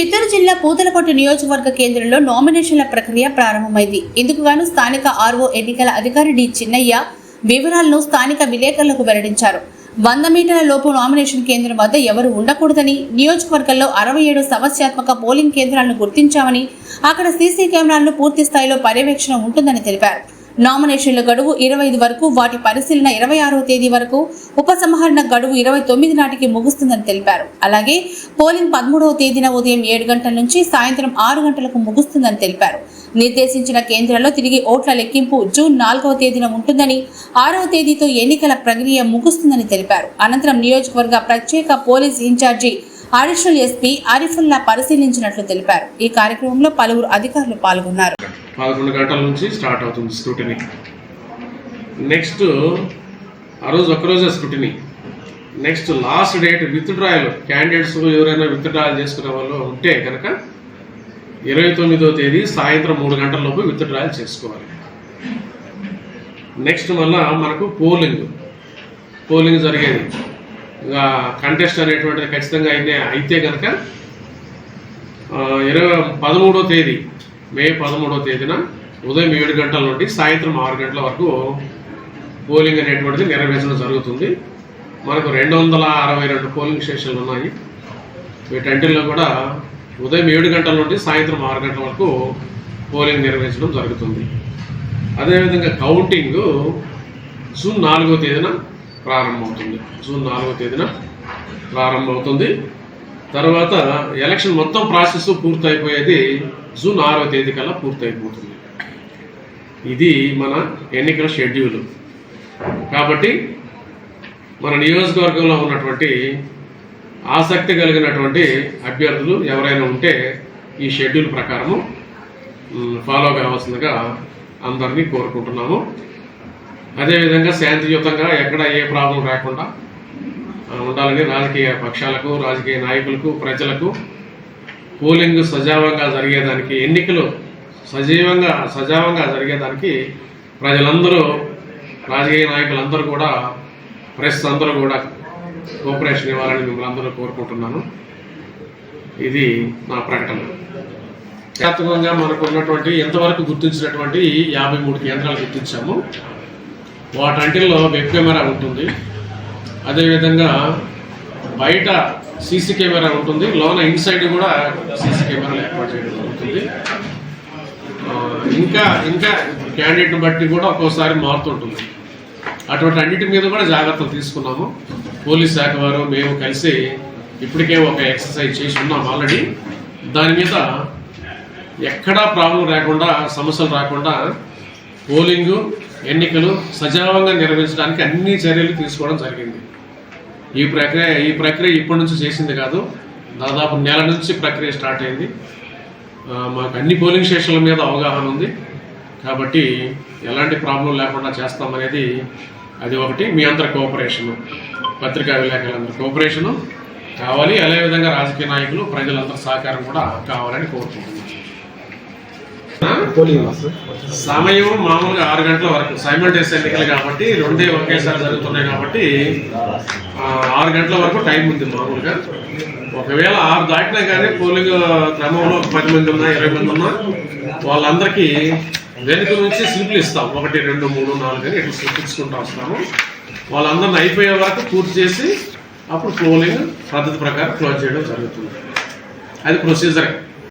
చిత్తూరు జిల్లా పూతలపట్టు నియోజకవర్గ కేంద్రంలో నామినేషన్ల ప్రక్రియ ప్రారంభమైంది. ఇందుకు గాను స్థానిక ఆర్ఓ ఎన్నికల అధికారి డి. చిన్నయ్య వివరాలను స్థానిక విలేకరులకు వెల్లడించారు. వంద మీటర్ల లోపు నామినేషన్ కేంద్రం వద్ద ఎవరు ఉండకూడదని నియోజకవర్గంలో అరవై ఏడు సమస్యాత్మక పోలింగ్ కేంద్రాలను గుర్తించామని అక్కడ సీసీ కెమెరాలను పూర్తి స్థాయిలో పర్యవేక్షణ ఉంటుందని తెలిపారు. నామినేషన్ల గడువు ఇరవై ఐదు వరకు వాటి పరిశీలన ఇరవై ఆరో తేదీ వరకు ఉపసంహరణ గడువు ఇరవై తొమ్మిది నాటికి ముగుస్తుందని తెలిపారు. అలాగే పోలింగ్ పదమూడవ తేదీన ఉదయం ఏడు గంటల నుంచి సాయంత్రం ఆరు గంటలకు ముగుస్తుందని తెలిపారు. నిర్దేశించిన కేంద్రాల్లో తిరిగి ఓట్ల లెక్కింపు జూన్ నాలుగవ తేదీన ఉంటుందని ఆరవ తేదీతో ఎన్నికల ప్రక్రియ ముగుస్తుందని తెలిపారు. అనంతరం నియోజకవర్గ ప్రత్యేక police incharge additional SP Arifulla పరిశీలించినట్లు తెలిపారు. ఈ కార్యక్రమంలో పలువురు అధికారులు పాల్గొన్నారు. పదకొండు గంటల నుంచి స్టార్ట్ అవుతుంది స్క్రూటినీ నెక్స్ట్ ఆ రోజు ఒక్కరోజే scrutiny next last date withdrawal candidates ఎవరైనా విత్డ్రాయల్ చేసుకునే వాళ్ళు ఉంటే కనుక ఇరవై తొమ్మిదో తేదీ సాయంత్రం మూడు గంటల లోపు విత్ డ్రాయల్ చేసుకోవాలి. నెక్స్ట్ మళ్ళా మనకు పోలింగ్ పోలింగ్ జరిగేది. ఇంకా కంటెస్ట్ అనేటువంటిది ఖచ్చితంగా అయితే అయితే కనుక ఇరవై పదమూడో తేదీ మే పదమూడవ తేదీన ఉదయం ఏడు గంటల నుండి సాయంత్రం ఆరు గంటల వరకు పోలింగ్ అనేటువంటిది నెరవేర్చడం జరుగుతుంది. మనకు రెండు వందల అరవై రెండు పోలింగ్ స్టేషన్లు ఉన్నాయి. వీటన్నిటిలో కూడా ఉదయం ఏడు గంటల నుండి సాయంత్రం ఆరు గంటల వరకు పోలింగ్ నిర్వహించడం జరుగుతుంది. అదేవిధంగా కౌంటింగ్ జూన్ నాలుగో తేదీన ప్రారంభమవుతుంది. జూన్ నాలుగో తేదీన ప్రారంభమవుతుంది. తర్వాత ఎలక్షన్ మొత్తం ప్రాసెస్ పూర్తయిపోయేది జూన్ ఆరో తేదీ కల్లా పూర్తయిపోతుంది. ఇది మన ఎన్నికల షెడ్యూల్. కాబట్టి మన నియోజకవర్గంలో ఉన్నటువంటి ఆసక్తి కలిగినటువంటి అభ్యర్థులు ఎవరైనా ఉంటే ఈ షెడ్యూల్ ప్రకారము ఫాలో కావాల్సిందిగా అందరినీ కోరుకుంటున్నాము. అదేవిధంగా శాంతియుతంగా ఎక్కడ ఏ ప్రాబ్లం రాకుండా ఉండాలని రాజకీయ పక్షాలకు రాజకీయ నాయకులకు ప్రజలకు పోలింగ్ సజావంగా జరిగేదానికి ఎన్నికలు సజీవంగా సజావంగా జరిగేదానికి ప్రజలందరూ రాజకీయ నాయకులందరూ కూడా ప్రెస్ అందరూ కూడా కోఆపరేషన్ ఇవ్వాలని మిమ్మల్ని అందరూ కోరుకుంటున్నాను. ఇది నా ప్రకటన. వ్యాప్తంగా మనకు ఉన్నటువంటి ఎంతవరకు గుర్తించినటువంటి యాభై మూడు కేంద్రాలు గుర్తించాము. వాటంటిల్లో వెబ్ కెమెరా ఉంటుంది. అదేవిధంగా బయట సీసీ కెమెరా ఉంటుంది. లోన ఇన్సైడ్ కూడా సీసీ కెమెరాలు ఏర్పాటు చేయడం జరుగుతుంది. ఇంకా ఇంకా క్యాండిడేట్ని బట్టి కూడా ఒక్కోసారి మారుతుంటుంది అటువంటి అన్నిటి మీద కూడా జాగ్రత్తలు తీసుకున్నాము. పోలీస్ శాఖ వారు మేము కలిసి ఇప్పటికే ఒక ఎక్సర్సైజ్ చేసి ఉన్నాం ఆల్రెడీ. దాని మీద ఎక్కడా ప్రాబ్లం రాకుండా సమస్యలు రాకుండా పోలింగు ఎన్నికలు సజావంగా నిర్వహించడానికి అన్ని చర్యలు తీసుకోవడం జరిగింది. ఈ ప్రక్రియ ఈ ప్రక్రియ ఇప్పటి నుంచి చేసింది కాదు. దాదాపు నెల నుంచి ప్రక్రియ స్టార్ట్ అయింది. మాకు అన్ని పోలింగ్ స్టేషన్ల మీద అవగాహన ఉంది. కాబట్టి ఎలాంటి ప్రాబ్లం లేకుండా చేస్తామనేది అది ఒకటి. మీ అందరి కోఆపరేషను పత్రికా విలేకరులందరి కోఆపరేషను. కావాలి అదేవిధంగా రాజకీయ నాయకులు ప్రజలందరి సహకారం కూడా కావాలని కోరుకుంటున్నాను సమయం మామూలుగా ఆరు గంటల వరకు. సైమల్టేస్ ఎన్నికలు కాబట్టి రెండే ఒకేసారి జరుగుతున్నాయి కాబట్టి ఆరు గంటల వరకు టైం ఉంది మామూలుగా. ఒకవేళ ఆరు దాటినా కానీ పోలింగ్ క్రమంలో పది మంది ఉన్నా ఇరవై మంది ఉన్నా వాళ్ళందరికీ వెనుక నుంచి స్లిప్లు ఇస్తాం. ఒకటి రెండు మూడు నాలుగు అని ఇట్లా స్లిప్ ఇచ్చుకుంటూ వస్తాము. వాళ్ళందరిని అయిపోయే వరకు పూర్తి చేసి అప్పుడు పోలింగ్ పద్ధతి ప్రకారం క్లోజ్ చేయడం జరుగుతుంది. అది ప్రొసీజర్.